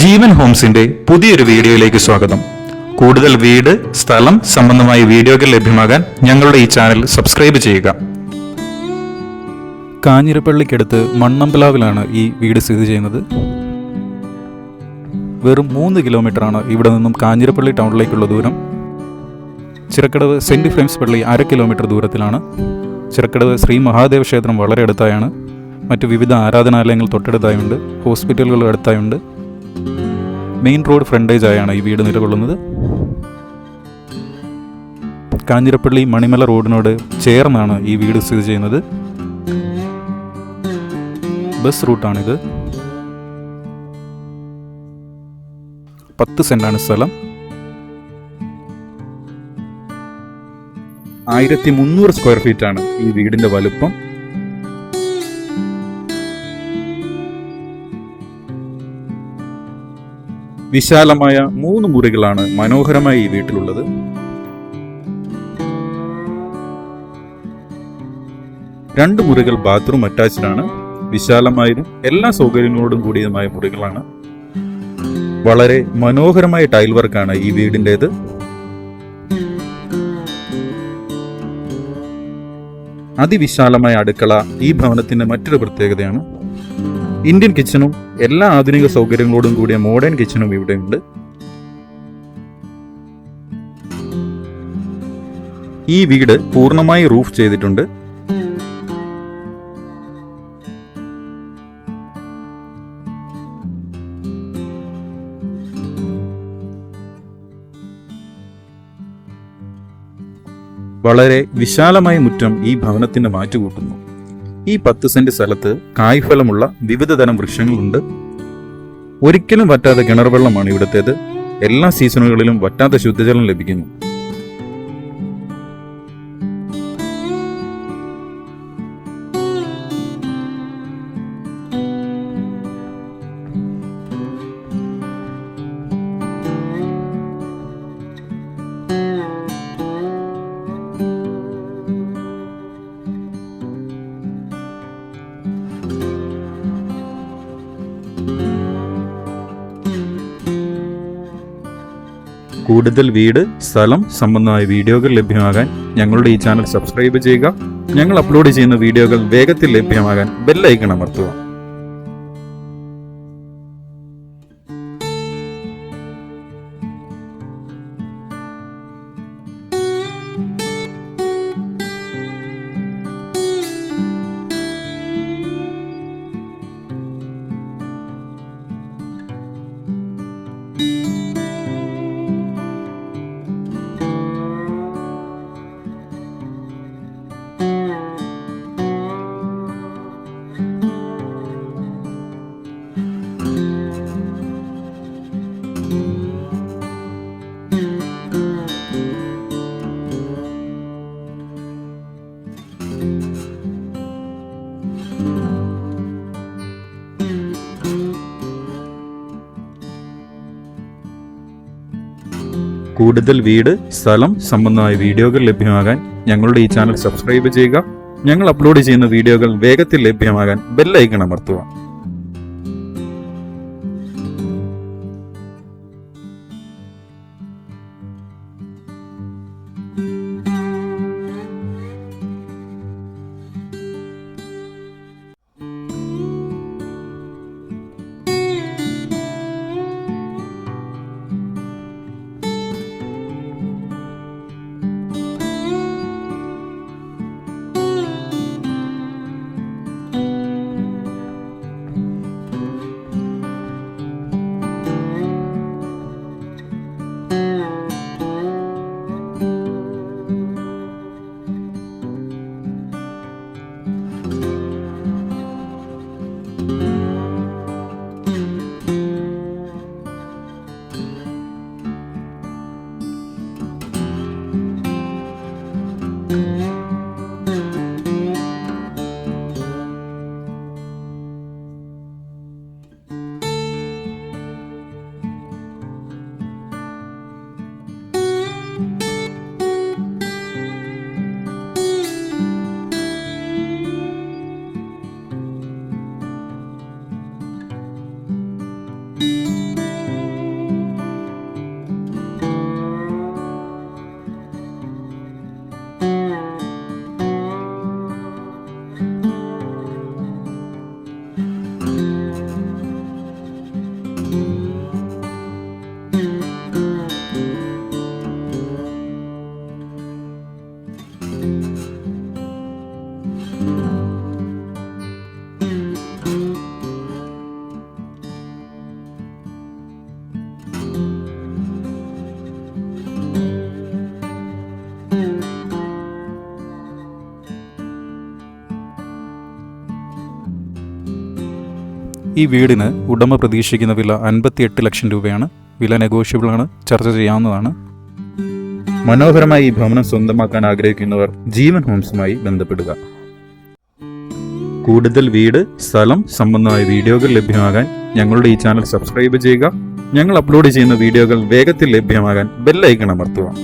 ജീവൻ ഹോംസിന്റെ പുതിയൊരു വീഡിയോയിലേക്ക് സ്വാഗതം. കൂടുതൽ വീട് സ്ഥലം സംബന്ധമായ വീഡിയോകൾ ലഭ്യമാകാൻ ഞങ്ങളുടെ ഈ ചാനൽ സബ്സ്ക്രൈബ് ചെയ്യുക. കാഞ്ഞിരപ്പള്ളിക്കടുത്ത് മണ്ണമ്പലാവിലാണ് ഈ വീട് സ്ഥിതി ചെയ്യുന്നത്. വെറും മൂന്ന് കിലോമീറ്ററാണ് ഇവിടെ നിന്നും കാഞ്ഞിരപ്പള്ളി ടൗണിലേക്കുള്ള ദൂരം. ചിറക്കടവ് സെന്റ് ഫ്രെയിംസ് പള്ളി അര കിലോമീറ്റർ ദൂരത്തിലാണ്. ചിറക്കടവ് ശ്രീ മഹാദേവ ക്ഷേത്രം വളരെ അടുത്തായാണ്. മറ്റു വിവിധ ആരാധനാലയങ്ങൾ തൊട്ടടുത്തായുണ്ട്. ഹോസ്പിറ്റലുകൾ അടുത്തായുണ്ട്. മെയിൻ റോഡ് ഫ്രണ്ടേജ് ആയാണ് ഈ വീട് നിലകൊള്ളുന്നത്. കാഞ്ഞിരപ്പള്ളി മണിമല റോഡിനോട് ചേർന്നാണ് ഈ വീട് സ്ഥിതി ചെയ്യുന്നത്. ബസ് റൂട്ടാണിത്. പത്ത് സെന്റാണ് സ്ഥലം. ആയിരത്തി മുന്നൂറ് സ്ക്വയർ ഫീറ്റാണ് ഈ വീടിന്റെ വലുപ്പം. വിശാലമായ മൂന്ന് മുറികളാണ് മനോഹരമായ ഈ വീട്ടിലുള്ളത്. രണ്ട് മുറികൾ ബാത്റൂം അറ്റാച്ച്ഡ് ആണ് വിശാലമായതും എല്ലാ സൗകര്യങ്ങളോടും കൂടിയതുമായ മുറികളാണ്. വളരെ മനോഹരമായ ടൈൽ വർക്കാണ് ഈ വീടിന്റെത്. അതിവിശാലമായ അടുക്കള ഈ ഭവനത്തിന്റെ മറ്റൊരു പ്രത്യേകതയാണ്. ഇന്ത്യൻ കിച്ചണും എല്ലാ ആധുനിക സൗകര്യങ്ങളോടും കൂടിയ മോഡേൺ കിച്ചണും ഇവിടെയുണ്ട് ഈ വീട് പൂർണമായി റൂഫ് ചെയ്തിട്ടുണ്ട്. വളരെ വിശാലമായ മുറ്റം ഈ ഭവനത്തിന് മാറ്റുകൂട്ടുന്നു. ഈ പത്ത് സെന്റ് സ്ഥലത്ത് കായ്ഫലമുള്ള വിവിധ തരം വൃക്ഷങ്ങളുണ്ട്. ഒരിക്കലും വറ്റാത്ത കിണർ വെള്ളമാണ് ഇവിടുത്തേത്. എല്ലാ സീസണുകളിലും വറ്റാത്ത ശുദ്ധജലം ലഭിക്കുന്നു. കൂടുതൽ വീട് സ്ഥലം സംബന്ധമായ വീഡിയോകൾ ലഭ്യമാകാൻ ഞങ്ങളുടെ ഈ ചാനൽ സബ്സ്ക്രൈബ് ചെയ്യുക. ഞങ്ങൾ അപ്ലോഡ് ചെയ്യുന്ന വീഡിയോകൾ വേഗത്തിൽ ലഭ്യമാകാൻ ബെല്ലൈക്കൺ അമർത്തുക. കൂടുതൽ വീട് സ്ഥലം സംബന്ധമായ വീഡിയോകൾ ലഭ്യമാകാൻ ഞങ്ങളുടെ ഈ ചാനൽ സബ്സ്ക്രൈബ് ചെയ്യുക. ഞങ്ങൾ അപ്ലോഡ് ചെയ്യുന്ന വീഡിയോകൾ വേഗത്തിൽ ലഭ്യമാകാൻ ബെല്ലൈക്കൺ അമർത്തുക. ഈ വീടിന് ഉടമ പ്രതീക്ഷിക്കുന്ന വില അൻപത്തിയെട്ട് ലക്ഷം രൂപയാണ്. വില നെഗോഷ്യബിൾ ആണ്. ചർച്ച ചെയ്യാവുന്നതാണ്. മനോഹരമായി ഈ ഭവനം സ്വന്തമാക്കാൻ ആഗ്രഹിക്കുന്നവർ ജീവൻ ഹോംസുമായി ബന്ധപ്പെടുക. കൂടുതൽ വീട് സ്ഥലം സംബന്ധമായ വീഡിയോകൾ ലഭ്യമാകാൻ ഞങ്ങളുടെ ഈ ചാനൽ സബ്സ്ക്രൈബ് ചെയ്യുക. ഞങ്ങൾ അപ്ലോഡ് ചെയ്യുന്ന വീഡിയോകൾ വേഗത്തിൽ ലഭ്യമാകാൻ ബെല്ലൈക്കൺ അമർത്തുക.